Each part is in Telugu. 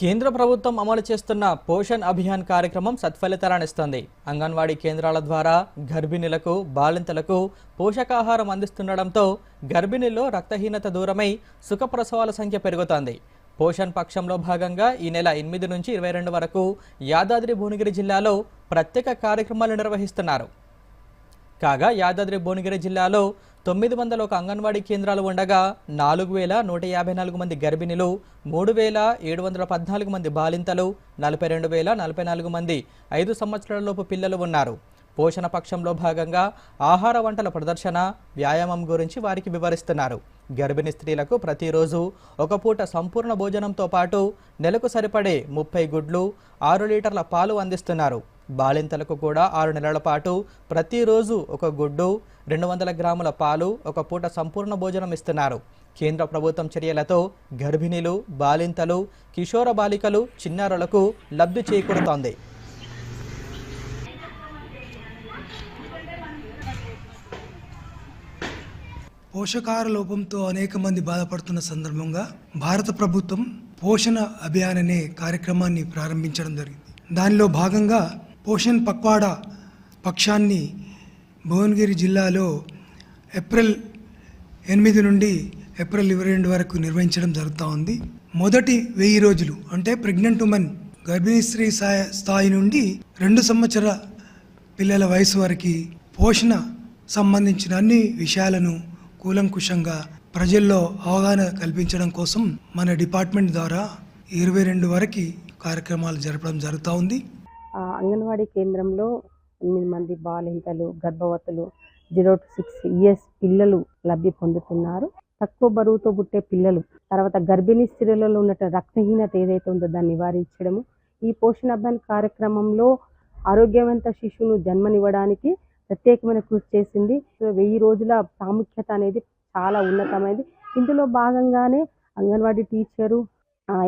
కేంద్ర ప్రభుత్వం అమలు చేస్తున్న పోషణ్ అభియాన్ కార్యక్రమం సత్ఫలితాలనిస్తుంది. అంగన్వాడీ కేంద్రాల ద్వారా గర్భిణులకు బాలింతలకు పోషకాహారం అందిస్తుండడంతో గర్భిణీల్లో రక్తహీనత దూరమై సుఖప్రసవాల సంఖ్య పెరుగుతోంది. పోషణ్ పక్షంలో భాగంగా ఈ నెల ఎనిమిది నుంచి ఇరవై రెండు వరకు యాదాద్రి భువనగిరి జిల్లాలో ప్రత్యేక కార్యక్రమాలు నిర్వహిస్తున్నారు. కాగా యాదాద్రి భువనగిరి జిల్లాలో తొమ్మిది వందల ఒక అంగన్వాడీ కేంద్రాలు ఉండగా నాలుగు వేల నూట యాభై నాలుగు మంది గర్భిణులు మూడు వేల ఏడు వందల పద్నాలుగు మంది బాలింతలు నలభై రెండు వేల నలభై నాలుగు మంది ఐదు సంవత్సరాలలోపు పిల్లలు ఉన్నారు. పోషణ పక్షంలో భాగంగా ఆహార వంటల ప్రదర్శన వ్యాయామం గురించి వారికి వివరిస్తున్నారు. గర్భిణీ స్త్రీలకు ప్రతిరోజు ఒక పూట సంపూర్ణ భోజనంతో పాటు నెలకు సరిపడే ముప్పై గుడ్లు ఆరు లీటర్ల పాలు అందిస్తున్నారు. బాలింతలకు కూడా ఆరు నెలల పాటు ప్రతిరోజు ఒక గుడ్డు రెండు వందల గ్రాముల పాలు ఒక పూట సంపూర్ణ భోజనం ఇస్తున్నారు. కేంద్ర ప్రభుత్వం చర్యలతో గర్భిణీలు బాలింతలు కిషోర బాలికలు చిన్నారులకు లబ్ధి చేకూరుతోంది. పోషకాహార లోపంతో అనేక మంది బాధపడుతున్న సందర్భంగా భారత ప్రభుత్వం పోషణ అభియాన్ అనే కార్యక్రమాన్ని ప్రారంభించడం జరిగింది. దానిలో భాగంగా పోషన్ పక్వాడా పక్షాన్ని భువనగిరి జిల్లాలో ఏప్రిల్ ఎనిమిది నుండి ఏప్రిల్ ఇరవై రెండు వరకు నిర్వహించడం జరుగుతూ ఉంది. మొదటి వెయ్యి రోజులు అంటే ప్రెగ్నెంట్ ఉమెన్ గర్భిణీ స్త్రీ స్థాయి- స్థాయి నుండి రెండు సంవత్సర పిల్లల వయసు వరకు పోషణ సంబంధించిన అన్ని విషయాలను కూలంకుషంగా ప్రజల్లో అవగాహన కల్పించడం కోసం మన డిపార్ట్మెంట్ ద్వారా ఇరవై రెండు వరకు కార్యక్రమాలు జరపడం జరుగుతూ ఉంది. అంగన్వాడీ కేంద్రంలో ఎనిమిది మంది బాలింతలు గర్భవతులు జీరో టు సిక్స్ ఇయర్స్ పిల్లలు లబ్ధి పొందుతున్నారు. తక్కువ బరువుతో పుట్టే పిల్లలు తర్వాత గర్భిణీ స్త్రీలలో ఉన్న రక్తహీనత ఏదైతే ఉందో దాన్ని నివారించడము. ఈ పోషణ అభియాన్ కార్యక్రమంలో ఆరోగ్యవంత శిశువును జన్మనివ్వడానికి ప్రత్యేకమైన కృషి చేసింది. వెయ్యి రోజుల ప్రాముఖ్యత అనేది చాలా ఉన్నతమైనది ఇందులో భాగంగానే అంగన్వాడీ టీచరు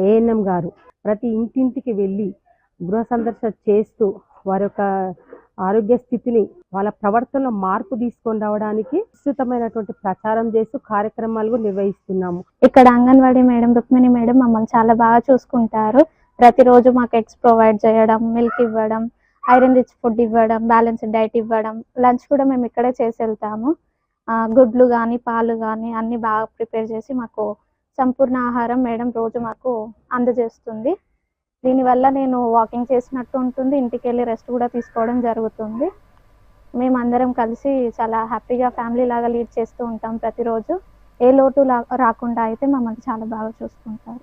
ఏఎన్ఎం గారు ప్రతి ఇంటింటికి వెళ్ళి గృహ సందర్శన చేస్తూ వారి యొక్క ఆరోగ్య స్థితిని వాళ్ళ ప్రవర్తనలో మార్పు తీసుకొని రావడానికి విస్తృతమైనటువంటి ప్రచారం చేస్తూ కార్యక్రమాలు నిర్వహిస్తున్నాము. ఇక్కడ అంగన్వాడీ మేడం రుక్మిణి మేడం మమ్మల్ని చాలా బాగా చూసుకుంటారు. ప్రతిరోజు మాకు ఎగ్స్ ప్రొవైడ్ చేయడం మిల్క్ ఇవ్వడం ఐరన్ రిచ్ ఫుడ్ ఇవ్వడం బ్యాలెన్స్డ్ డైట్ ఇవ్వడం లంచ్ కూడా మేము ఇక్కడే చేసి వెళ్తాము. గుడ్లు కానీ పాలు కానీ అన్ని బాగా ప్రిపేర్ చేసి మాకు సంపూర్ణ ఆహారం మేడం రోజు మాకు అందజేస్తుంది. దీనివల్ల నేను వాకింగ్ చేసినట్టు ఉంటుంది ఇంటికి వెళ్ళి రెస్ట్ కూడా తీసుకోవడం జరుగుతుంది. మేమందరం కలిసి చాలా హ్యాపీగా ఫ్యామిలీ లాగా లీడ్ చేస్తూ ఉంటాం ప్రతిరోజు. ఏ లోటు లా- రాకుండా అయితే మమ్మల్ని చాలా బాగా చూసుకుంటారు.